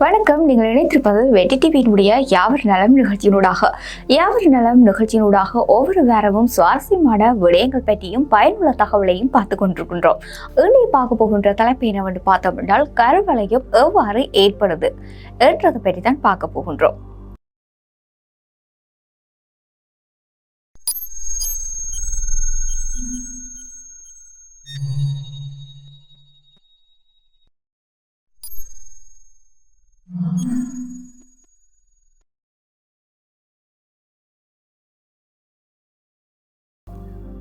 வணக்கம் நீங்கள் இணைத்திருப்பது வெட்டி டிவியினுடைய யாவர் நலம் நிகழ்ச்சியினூடாக. யாவர் நலம் நிகழ்ச்சியினூடாக ஒவ்வொரு வாரமும் சுவாரஸ்யமான விடயங்கள் பற்றியும் பயனுள்ள தகவலையும் பார்த்து கொண்டிருக்கின்றோம். இன்றைய பார்க்க போகின்ற தலைப்பு என்னவென்று பார்த்தோம் என்றால் கருவளையம் எவ்வாறு ஏற்படுது என்றதை பற்றி தான் பார்க்க போகின்றோம். Amen.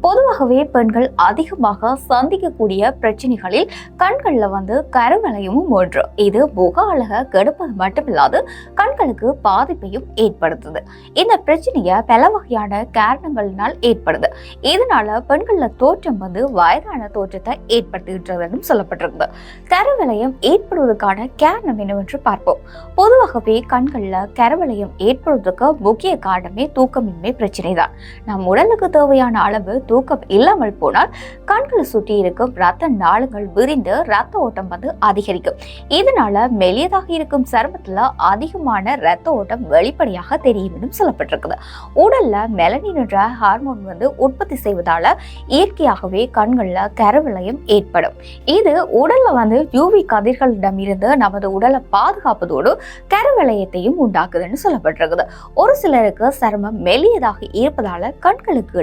பொதுவாகவே பெண்கள் அதிகமாக சந்திக்கக்கூடிய பிரச்சனைகளில் கண்களில் வந்து கருவளையமும் ஒன்று. இது முக அழக கெடுப்பது மட்டுமில்லாது கண்களுக்கு பாதிப்பையும் ஏற்படுத்துது. இந்த பிரச்சனையை பல வகையான காரணங்களினால் ஏற்படுது. இதனால பெண்கள்ல தோற்றம் வந்து வயதான தோற்றத்தை ஏற்படுத்துகின்றதுன்னு சொல்லப்பட்டிருக்குது. கருவளையம் ஏற்படுவதற்கான காரணம் என்னவென்று பார்ப்போம். பொதுவாகவே கண்களில் கருவளையம் ஏற்படுவதற்கு முக்கிய காரணமே தூக்கமின்மை பிரச்சனை தான் நம் உடலுக்கு தேவையான அளவு தூக்கம் இல்லாமல் போனால் கண்களை சுற்றி இருக்கும் ரத்த நாளங்கள் விரிந்து ரத்த ஓட்டம் வந்து அதிகரிக்கும். இதனால மெலியதாக இருக்கும் சருமத்துல அதிகமான ரத்த ஓட்டம் வெளிப்படையாக தெரியும் சொல்லப்பட்டிருக்குது. உடல்ல மெலனின் என்ற ஹார்மோன் வந்து உற்பத்தி செய்வதால இயற்கையாகவே கண்கள்ல கருவிளையம் ஏற்படும். இது உடல்ல வந்து யூவி கதிர்களிடம் இருந்து நமது உடலை பாதுகாப்பதோடு கருவிளையத்தையும் உண்டாக்குதுன்னு சொல்லப்பட்டிருக்குது. ஒரு சிலருக்கு சருமம் மெலியதாக இருப்பதால கண்களுக்கு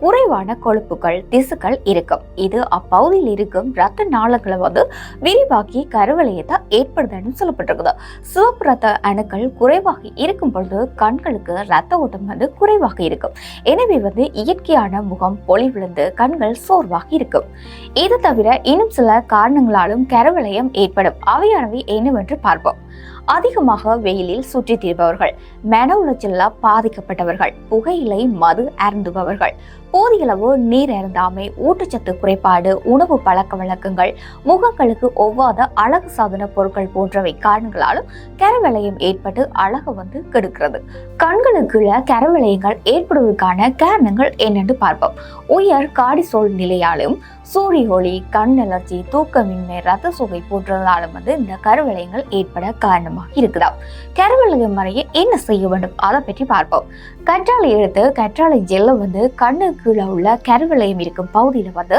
குறைவான கொழுப்புகள் திசுக்கள் இருக்கும். இது அப்பகுதியில் இருக்கும் ரத்த நாளங்களை வந்து விரிவாக்கி கருவளையத்தை ஏற்படுதுன்னு சொல்லப்பட்டிருக்குது. சிவப்பு ரத்த அணுக்கள் குறைவாக இருக்கும் பொழுது கண்களுக்கு ரத்த ஓட்டம் வந்து குறைவாக இருக்கும். எனவே வந்து இயற்கையான முகம் பொலிவிழுந்து கண்கள் சோர்வாக இருக்கும். இது தவிர இன்னும் சில காரணங்களாலும் கருவளையம் ஏற்படும். அவையானவை என்னவென்று பார்ப்போம். அதிகமாக வெயிலில் சுற்றித் திரிபவர்கள் மன உளைச்சலால் பாதிக்கப்பட்டவர்கள் புகையிலை மது அருந்துபவர்கள் போதியளவு நீர் அருந்தாமை ஊட்டச்சத்து குறைபாடு உணவு பழக்க வழக்கங்கள் முகங்களுக்கு ஒவ்வாத அழகு சாதன பொருட்கள் போன்றவை காரணங்களாலும் கரவளையம் ஏற்பட்டு அழகு வந்து கெடுக்கிறது. கண்களுக்குள்ள கரவளையங்கள் ஏற்படுவதற்கான காரணங்கள் என்னென்று பார்ப்போம். உயர் காடிசோல் நிலையாலும் சூரிய ஒளி கண் அலர்ஜி தூக்கமின்மை ரத்த சுவை போன்றதாலும் வந்து இந்த கருவளையங்கள் ஏற்பட காரணமாக இருக்குதா கருவளையம் வரைய என்ன செய்ய வேண்டும்? அதை பற்றி பார்ப்போம். கற்றாழை எடுத்து கற்றாழை ஜெல்லை வந்து கண்ணுக்கு கீழே உள்ள கருவளையம் இருக்கும் பகுதியில் வந்து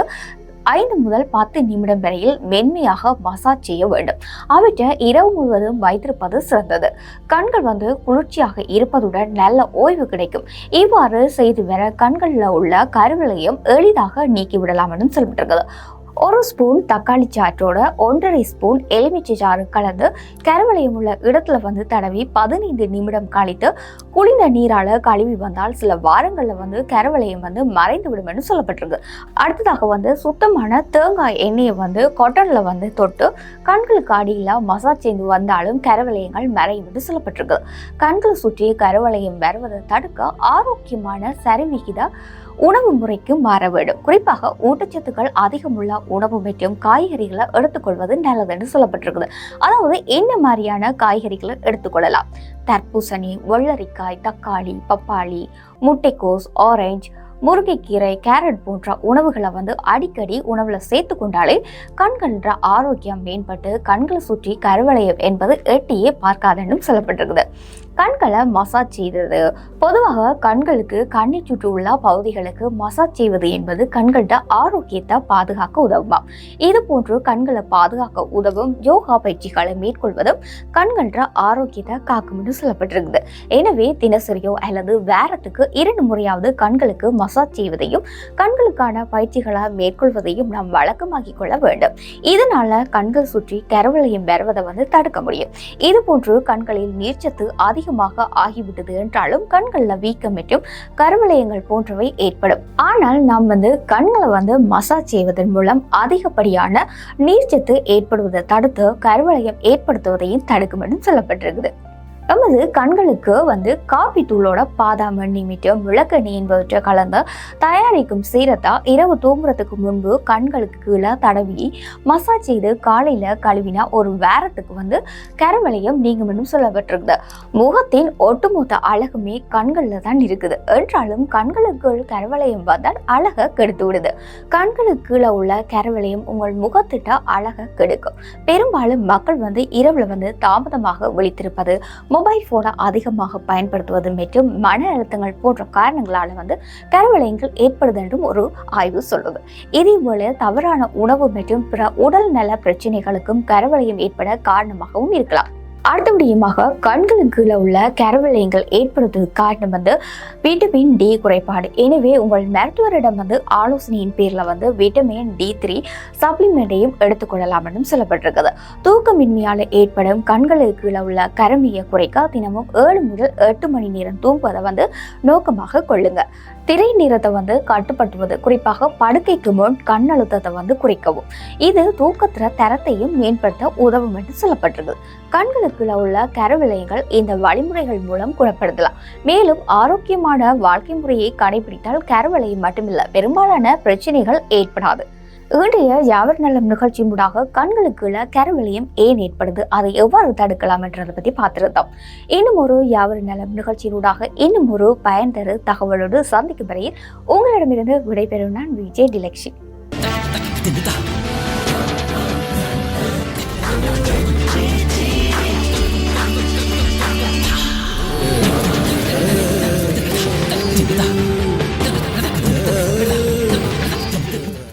ஐந்து முதல் பத்து நிமிடம் வரையில் மென்மையாக மசாஜ் செய்ய வேண்டும். அவற்றை இரவு முழுவதும் வைத்திருப்பது சிறந்தது. கண்கள் வந்து குளிர்ச்சியாக இருப்பதுடன் நல்ல ஓய்வு கிடைக்கும். இவ்வாறு செய்து வர கண்களில் உள்ள கருவிலையும் எளிதாக நீக்கிவிடலாம் என்று சொல்லப்பட்டிருக்குது ஒரு ஸ்பூன் தக்காளி சாற்றோட ஒன்றரை ஸ்பூன் எலுமிச்சை சாறு கலந்து கருவளையம் உள்ள இடத்துல வந்து தடவி பதினைந்து நிமிடம் கழித்து குளிர்ந்த நீரால கழுவி வந்தால் சில வாரங்களில் வந்து கருவளையம் வந்து மறைந்து விடும் என்று சொல்லப்பட்டிருக்கு. அடுத்ததாக வந்து சுத்தமான தேங்காய் எண்ணெயை வந்து கொட்டனில் வந்து தொட்டு கண்களுக்கு அடியில் மசாஜ் செய்து வந்தாலும் கருவளையங்கள் மறையும் என்று சொல்லப்பட்டிருக்கு. கண்களை சுற்றி கருவளையம் வருவதை தடுக்க ஆரோக்கியமான சரிவிகித உணவு முறைக்கு மாற வேண்டும். குறிப்பாக ஊட்டச்சத்துக்கள் அதிகமுள்ள உணவு மற்றும் காய்கறிகளை எடுத்துக்கொள்வது நல்லதுன்னு சொல்லப்பட்டிருக்குது. அதாவது என்ன மாதிரியான காய்கறிகளை எடுத்துக்கொள்ளலாம்? தர்பூசணி வெள்ளரிக்காய் தக்காளி பப்பாளி முட்டைக்கோஸ் ஆரஞ்சு முருங்கைக்கீரை கேரட் போன்ற உணவுகளை வந்து அடிக்கடி உணவில் சேர்த்து கொண்டாலே கண்கள்ன்ற ஆரோக்கியம் மேம்பட்டு கண்களை சுற்றி கருவளையம் என்பது எட்டியே பார்க்காதுன்னு சொல்லப்பட்டிருக்குது. கண்களை மசாஜ் செய்தது. பொதுவாக கண்களுக்கு கண்ணை சுற்றி உள்ள பகுதிகளுக்கு மசாஜ் செய்வது என்பது கண்களோட ஆரோக்கியத்தை பாதுகாக்க உதவுமா இது போன்று கண்களை பாதுகாக்க உதவும் யோகா பயிற்சிகளை மேற்கொள்வதும் கண்களோட ஆரோக்கியத்தை காக்கும் என்று சொல்லப்பட்டிருக்குது. எனவே தினசரியோ அல்லது வேரத்துக்கு இரண்டு முறையாவது கண்களுக்கு மசாஜ் செய்வதையும் கண்களுக்கான பயிற்சிகளை மேற்கொள்வதையும் நாம் வழக்கமாக்கிக் கொள்ள வேண்டும். இதனால கண்கள் சுற்றி கருவளையம் வருவதை வந்து தடுக்க முடியும். இது போன்று கண்களில் நீர்ச்சத்து அதிகமாக ஆகிவிட்டது என்றாலும் கண்களில் வீக்கம் மற்றும் கருவளையங்கள் போன்றவை ஏற்படும். ஆனால் நாம் வந்து கண்களை வந்து மசாஜ் செய்வதன் மூலம் அதிகப்படியான நீர்ச்சத்து ஏற்படுவதை தடுத்து கருவளையம் ஏற்படுத்துவதையும் தடுக்கும் என்று சொல்லப்பட்டிருக்குது. நமது கண்களுக்கு வந்து காப்பி தூளோட பாதாம் எண்ணெய் மற்றும் விளக்கெண்ணெய் என்பவற்றை கலந்து தயாரிக்கும் சீரத்தா இரவு தூங்குறதுக்கு முன்பு கண்களுக்கு கீழே தடவி மசாஜ் செய்து காலையில கழுவினா ஒரு வேரத்துக்கு வந்து கரவளையம் நீங்கும்னு சொல்லப்பட்டிருக்குது. முகத்தின் ஒட்டுமொத்த அழகுமே கண்களில் தான் இருக்குது. என்றாலும் கண்களுக்கு கரவளையம் வந்தால் அழகை கெடுத்து விடுது. கண்களுக்கு கீழே உள்ள கரவளையம் உங்கள் முகத்திட்ட அழகை கெடுக்கும். பெரும்பாலும் மக்கள் வந்து இரவுல வந்து தாமதமாக விழித்திருப்பது மொபைல் ஃபோனை அதிகமாக பயன்படுத்துவது மற்றும் மன அழுத்தங்கள் போன்ற காரணங்களால் வந்து கருவளையங்கள் ஏற்படுது என்றும் ஒரு ஆய்வு சொல்லுது. இதேபோல தவறான உணவு மற்றும் பிற உடல் நல பிரச்சனைகளுக்கும் கருவளையம் ஏற்பட காரணமாகவும் இருக்கலாம். அடுத்தபடியுமாக கண்களுக்கு கீழே உள்ள கருவளையங்கள் ஏற்படுவதற்கு காரணம் வந்து விட்டமின் டி குறைபாடு. எனவே உங்கள் மருத்துவரிடம் வந்து ஆலோசனையின் பேரில் வந்து விட்டமின் டி த்ரீ சப்ளிமெண்ட்டையும் எடுத்துக்கொள்ளலாம் என்றும் சொல்லப்பட்டிருக்குது தூக்கமின்மையால் ஏற்படும் கண்களுக்கு கீழே உள்ள கருமையை குறைக்க தினமும் ஏழு முதல் எட்டு மணி நேரம் தூங்குவதை வந்து நோக்கமாக கொள்ளுங்க. திரை நிறத்தை வந்து கட்டுப்படுத்துவது குறிப்பாக படுக்கைக்கு முன் கண் அழுத்தத்தை வந்து குறைக்கவும். இது தூக்கத்துல தரத்தையும் மேம்படுத்த உதவும் என்று சொல்லப்பட்டிருக்கு. கண்களுக்குள்ள உள்ள கருவிளையங்கள் இந்த வழிமுறைகள் மூலம் குணப்படுத்தலாம். மேலும் ஆரோக்கியமான வாழ்க்கை முறையை கடைபிடித்தால் கருவிளையம் மட்டுமில்ல பெரும்பாலான பிரச்சனைகள் ஏற்படாது. இன்றைய யாவர் நலம் நிகழ்ச்சி மூடாக கண்களுக்குள்ள கருவிளையம் ஏன் ஏற்படுது? அதை எவ்வாறு தடுக்கலாம் என்றதை பற்றி பார்த்திருந்தோம். இன்னும் ஒரு யாவர் நலம் நிகழ்ச்சியினூடாக இன்னும் ஒரு பயன் தரு தகவலோடு சந்திக்கும் வரையில் உங்களிடமிருந்து விடைபெறும் நான் விஜய் டிலக்ஷி.